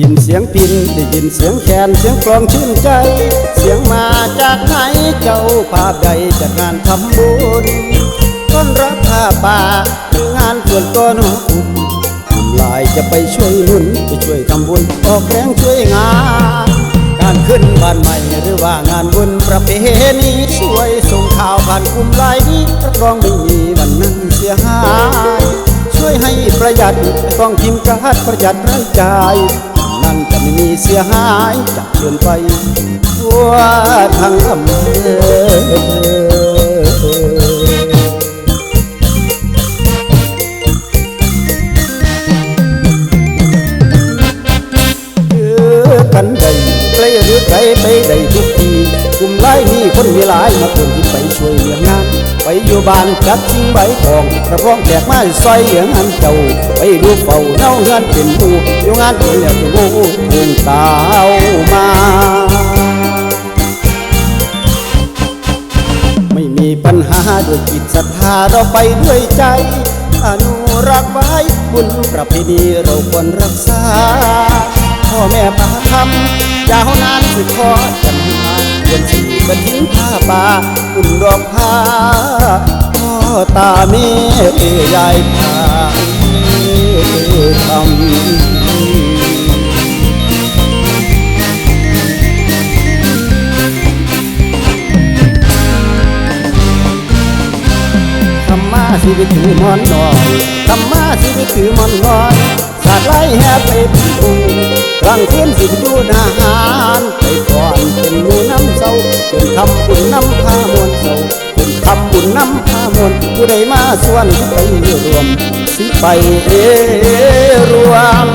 ยินเสียงพินได้ยินเสียงแคนเสียงกลองชื่นใจ เสียงมาจากไหนเจ้าภาพใดจัดงานทำบุญต้อนรับผ้าป่าหรืองานส่วนตัวน้องอุ่นทำลายจะไปช่วยหนุนไปช่วยทำบุญออกแรงช่วยงานการขึ้นบ้านใหม่หรือว่างานบุญประเพณีช่วยส่งข่าวผ่านกลุ่มไลน์นี้รับรองไม่มีวันนั้นเสียหาย ช่วยให้ประหยัดต้องพิมพ์การประหยัดรายจ่าย นั่นจะไม่มีเสียหายจากเกินไปทั่วทั้งอำเภอกันได้ไกลหรือไกลไปได้ทุกทีกลุ่มไล่มีคนมีหลายมาคนที่ไปช่วยเหลืองาน อยู่บ้านจัดชิงใบของกระร้องแจกไม้ซอยเหลืองอันเจ้าไปดูเฝ้าเน่าเงินเป็นหมูอยู่งานเป็นแล้วเป็นโง่คงตาวมาไม่มีปัญหาด้วยจิตศรัทธาเราไปด้วยใจ อนุรักษ์ไว้บุญประเพณีเราควรรักษาพ่อแม่พาทำยาวนานสืบทอดกันมาเรียนสี บันทิ้งผ้าป่าอุ่นดอกผ้าพ่อตาเมยายพาทำทำมาสิไปถือหมอนนอนทำมาสิไปถือหมอนนอนสาดไล่แห่ไปปูกลางคืนสิไปดูนาหารไป น้ำพามวลเราเป็นคำบุญน้ำพามวลผู้ใดมาส่วนไปรวมสิไปเอรวม